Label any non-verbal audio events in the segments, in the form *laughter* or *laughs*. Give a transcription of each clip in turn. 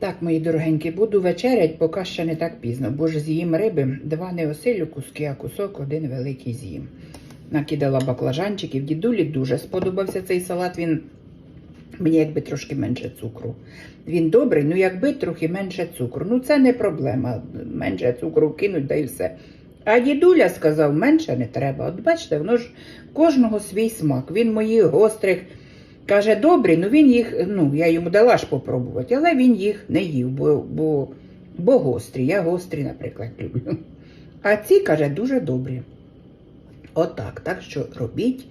Так, мої дорогенькі, буду вечерять, поки ще не так пізно, бо ж з'їм риби, два не осилю куски, а кусок один великий з'їм. Накидала баклажанчиків. Дідулі дуже сподобався цей салат. Він мені якби трошки менше цукру. Він добрий, ну якби трохи менше цукру. Ну це не проблема. Менше цукру кинуть, да і все. А дідуля сказав, менше не треба. От бачите, воно ж кожного свій смак. Він моїх гострих каже, добрі, ну він їх, ну я йому дала ж попробувати, але він їх не їв, бо, бо, бо гострі. Я гострі, наприклад, люблю. А ці, каже, дуже добрі. Отак. Так що робіть.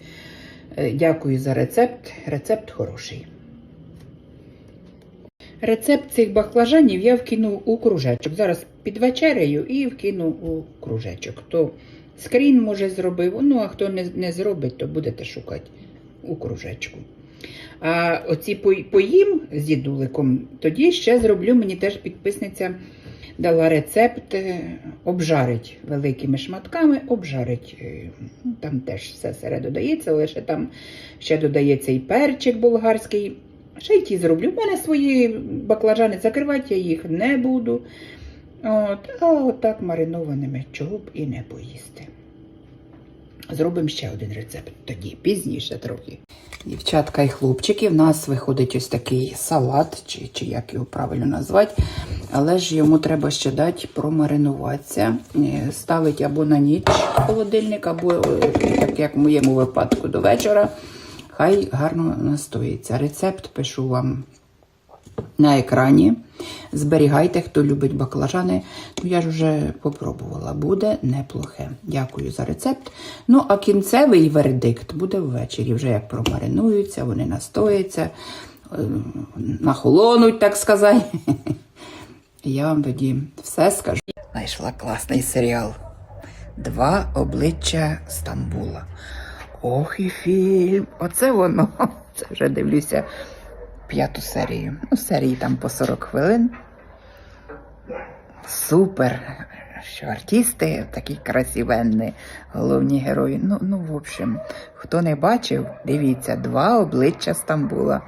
Е, Дякую за рецепт. Рецепт хороший. Рецепт цих баклажанів я вкину у кружечок. Зараз під вечерею і вкину у кружечок. Хто скрін може зробив, ну а хто не, не зробить, то будете шукати у кружечку. А оці по- поїм з дідуликом, тоді ще зроблю, мені теж підписниця дала рецепт е, обжарить великими шматками, обжарить. е, Там теж все серед додається, лише там ще додається і перчик болгарський. Ще й ті зроблю. У мене свої баклажани закривати, я їх не буду. От, а отак маринованими, чого б і не поїсти. Зробимо ще один рецепт тоді, пізніше трохи. Дівчатка і хлопчики, в нас виходить ось такий салат, чи, чи як його правильно назвати. Але ж йому треба ще дати промаринуватися. Е, Ставить або на ніч холодильник, або, е, так як в моєму випадку, до вечора. Хай гарно настоїться. Рецепт пишу вам на екрані. Зберігайте, хто любить баклажани. Ну, я ж вже попробувала. Буде неплохе. Дякую за рецепт. Ну, а кінцевий вердикт буде ввечері. Вже як промаринуються, вони настояться, е, нахолонуть, так сказати. *laughs* Я вам тоді все скажу. Знайшла класний серіал. Два обличчя Стамбула. Ох і фільм. Оце воно. *laughs* Це вже дивлюся п'яту серію. Ну, серії там по 40 хвилин. Супер. Що артисти такі красивенні, головні герої. Ну, ну, в общем, хто не бачив, дивіться, два обличчя Стамбула.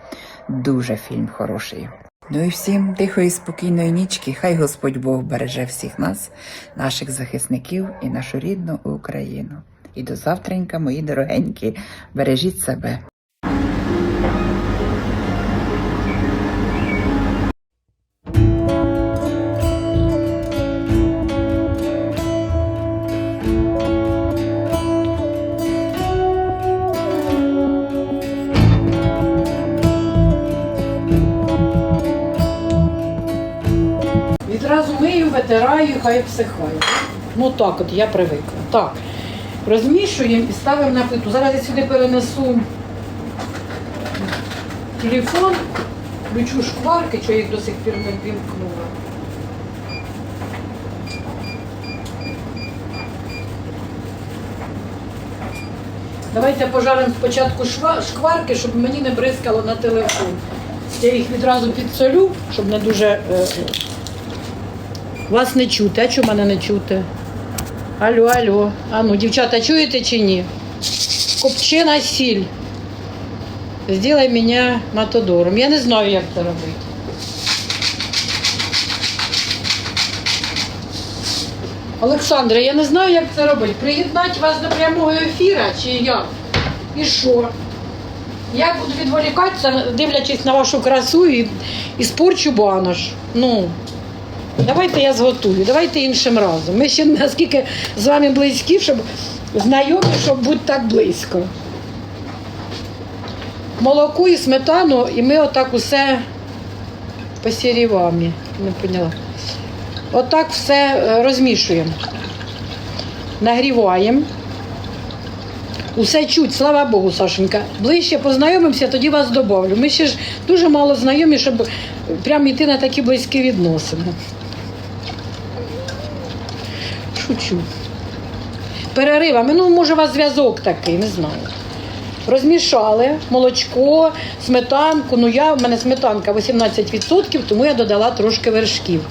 Дуже фільм хороший. Ну і всім тихої, спокійної нічки. Хай Господь Бог береже всіх нас, наших захисників і нашу рідну Україну. І до завтренька, мої дорогенькі, бережіть себе. Хай всихає. Ну так, от я привикла. Так. Розмішуємо і ставимо на плиту. Зараз я сюди перенесу телефон, включу шкварки, що їх до сих пір не вімкнула. Давайте пожаримо спочатку шкварки, щоб мені не бризкало на телефон. Я їх відразу підсолю, щоб не дуже. Вас не чути, а чому мене не чути? Алло, алло. А ну, дівчата, чуєте чи ні? Копчена сіль. Сделай мене матодором. Я не знаю, як це робити. Олександре, я не знаю, як це робити. Приєднати вас до прямого ефіру чи як? І що? Я буду відволікатися, дивлячись на вашу красу і, і спорчу банош. Ну, давайте я зготую, давайте іншим разом. Ми ще наскільки з вами близькі, щоб знайомі, щоб бути так близько. Молоко і сметану, і ми отак усе посірівами. Не поняла. Отак все е, розмішуємо. Нагріваємо. Усе чуть, слава Богу, Сашенька. Ближче познайомимося, тоді вас добавлю. Ми ще ж дуже мало знайомі, щоб прямо йти на такі близькі відносини. Шучу. Переривами, ну, може, у вас зв'язок такий, не знаю. Розмішали молочко, сметанку. Ну, я, в мене сметанка 18%, тому я додала трошки вершків.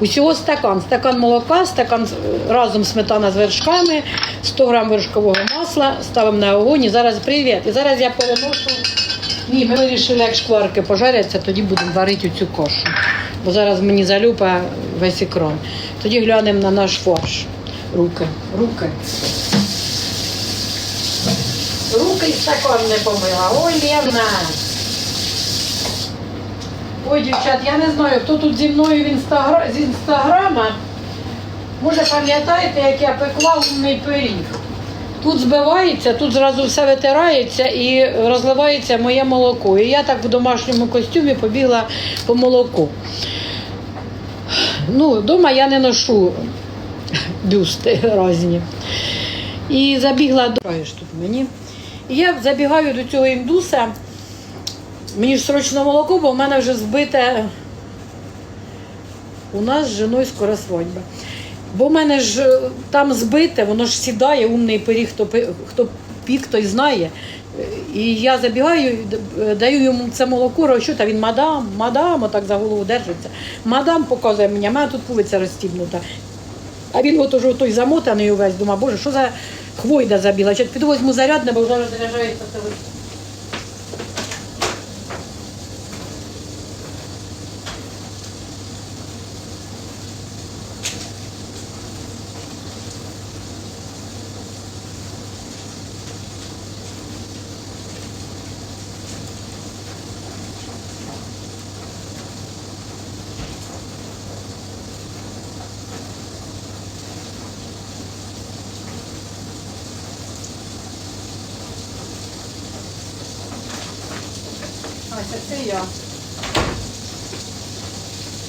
Усього стакан. Стакан молока, стакан разом сметана з вершками, 100 грам вершкового масла, ставимо на огонь. І зараз привіт. І зараз я переношу. Ні, ми вирішили, як шкварки пожаряться, тоді будемо варити цю кашу. бо зараз мені залюпа весь екран. Тоді глянемо на наш фарш. Руки. Руки. Руки стакан не помила. Ой, Лєвна. Ой, дівчат, я не знаю, хто тут зі мною в інстагра... з інстаграма. Може, пам'ятаєте, як я пекла умний пиріг? Тут збивається, тут зразу все витирається і розливається моє молоко. І я так в домашньому костюмі побігла по молоку. Ну, вдома я не ношу бюсти різні. І забігла до тут мені. Я забігаю до цього індуса. Мені ж срочно молоко, бо в мене вже збите. У нас з жіною скоро свадьба. Бо в мене ж е, там збите, воно ж сідає, умний пиріг, хто, хто пік, той знає. І я забігаю, е, даю йому це молоко, рощу, та він мадам, мадам, отак за голову держиться. Мадам показує мені, а мене тут пулиця розстібнута. А він от уже той замотаний увесь, думав, боже, що за хвойда забіла? Підвозьму зарядне, бо вже розряджається телефон. Ася, це я.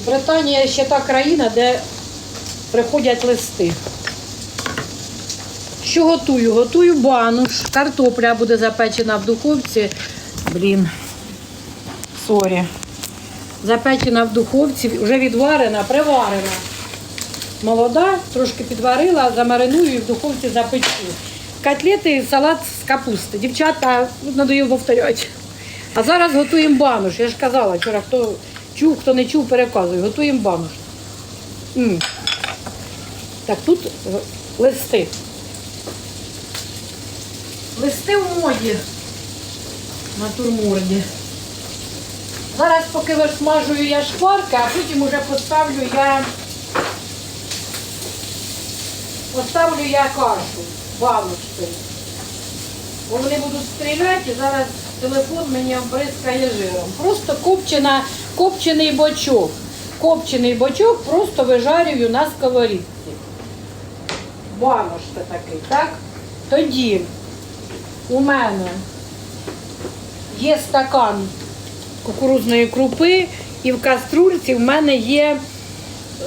Британія ще та країна, де приходять листи. Що готую? Готую бануш. Картопля буде запечена в духовці. Блін. Сорі. Запечена в духовці, вже відварена, приварена. Молода, трошки підварила, замариную і в духовці запечу. Котлети салат з капусти. Дівчата, ну, надоїло повторяти. А зараз готуємо бануш. Я ж казала, вчора хто чув, хто не чув, переказую. Готуємо бануш. М. Так, тут листи. Листи в моді. Натурморді. Зараз поки висмажую я шкварки, а потім уже поставлю я поставлю я кашу, баночки. Бо вони будуть стріляти, і зараз телефон мені обризкає жиром. Просто копчена, копчений бочок. Копчений бочок просто вижарюю на сковорідці. Банош це такий, так? Тоді у мене є стакан кукурузної крупи, і в каструльці в мене є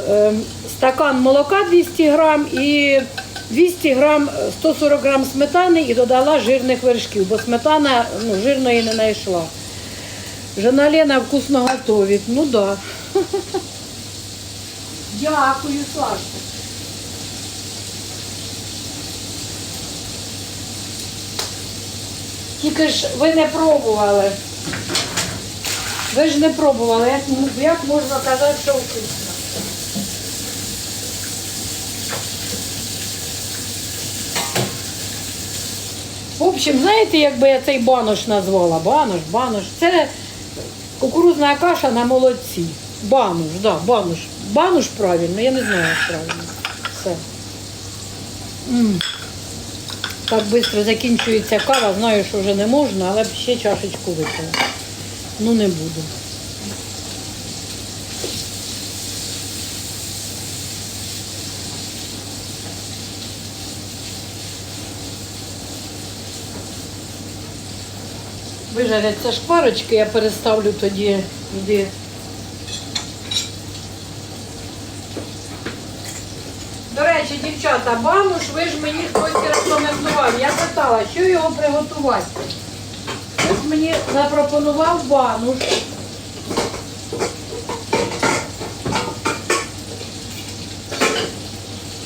е, стакан молока 200 грам і 200 грам, 140 грам сметани і додала жирних вершків, бо сметана ну, жирної не знайшла. Жена Лена вкусно готовить. Ну да. Дякую, Саша. Тільки ж ви не пробували. Ви ж не пробували, як можна казати, що вкусно. В общем, знаєте, як би я цей банош назвала? Банош, банош. Це кукурузна каша на молодці. Бануш, да, бануш. Бануш правильно, я не знаю, як правильно. Все. М. Так швидко закінчується кава, знаю, що вже не можна, але ще чашечку випила. Ну не буду. Вижаряться шпарочки, я переставлю тоді йди. До речі, дівчата, бануш, ви ж мені хтось рекомендував. Я питала, що його приготувати. Хтось мені запропонував бануш.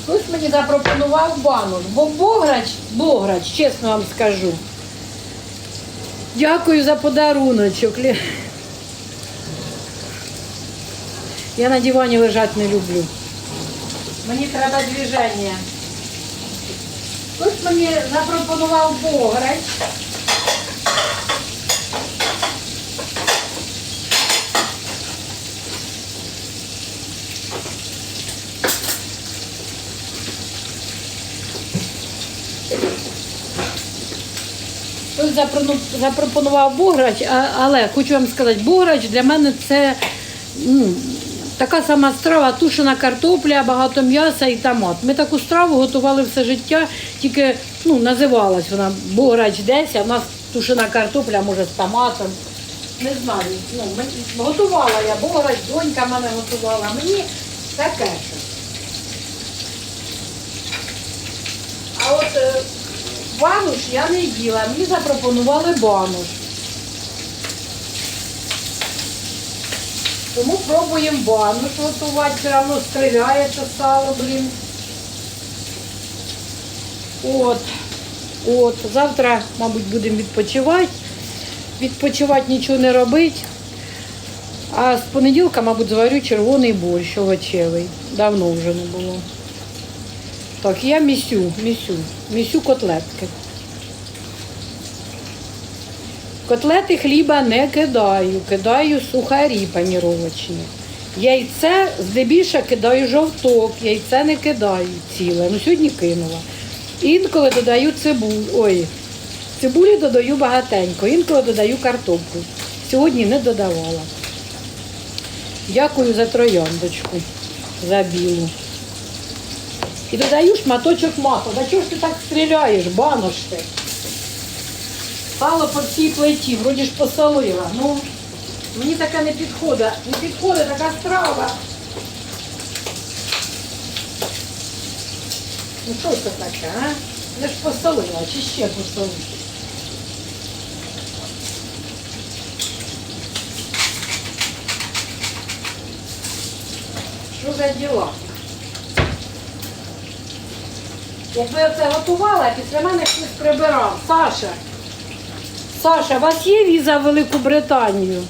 Хтось мені запропонував бануш, бо бограч, бограч, чесно вам скажу. Дякую за подаруночок. Я на дивані лежати не люблю. Мені треба движення. Тут мені запропонував бограч. Запропонував бограч, але хочу вам сказати, бограч для мене це ну, така сама страва, тушена картопля, багато м'яса і томат. Ми таку страву готували все життя, тільки ну, називалась вона бограч десь, а в нас тушена картопля, може, з томатом. Не знаю. Ну, готувала я бограч, донька мене готувала. Мені таке щось. А от е, бануш я не їла, мені запропонували бануш. Тому пробуємо бануш готувати, все одно це сало, блін. От. От. Завтра, мабуть, будемо відпочивати. Відпочивати нічого не робити. А з понеділка, мабуть, зварю червоний борщ овочевий. Давно вже не було. Так, я місю, місю, місю котлетки. Котлети хліба не кидаю, кидаю сухарі паніровочні. Яйце здебільше кидаю жовток, яйце не кидаю ціле. Ну сьогодні кинула. Інколи додаю цибулю. Ой, цибулі додаю багатенько, інколи додаю картоплю. Сьогодні не додавала. Дякую за трояндочку, за білу. І додаю шматочок масла. Да чого ж ти так стріляєш, банош ти? Сало по всій плиті, вроді ж посолила. Ну, мені таке не підходить. Не підходить така страва. Ну що це таке, а? Я ж посолила, чи ще посолити? Що за діла? Якби я це готувала, після мене хтось прибирав. Саша. Саша, у вас є віза в Велику Британію?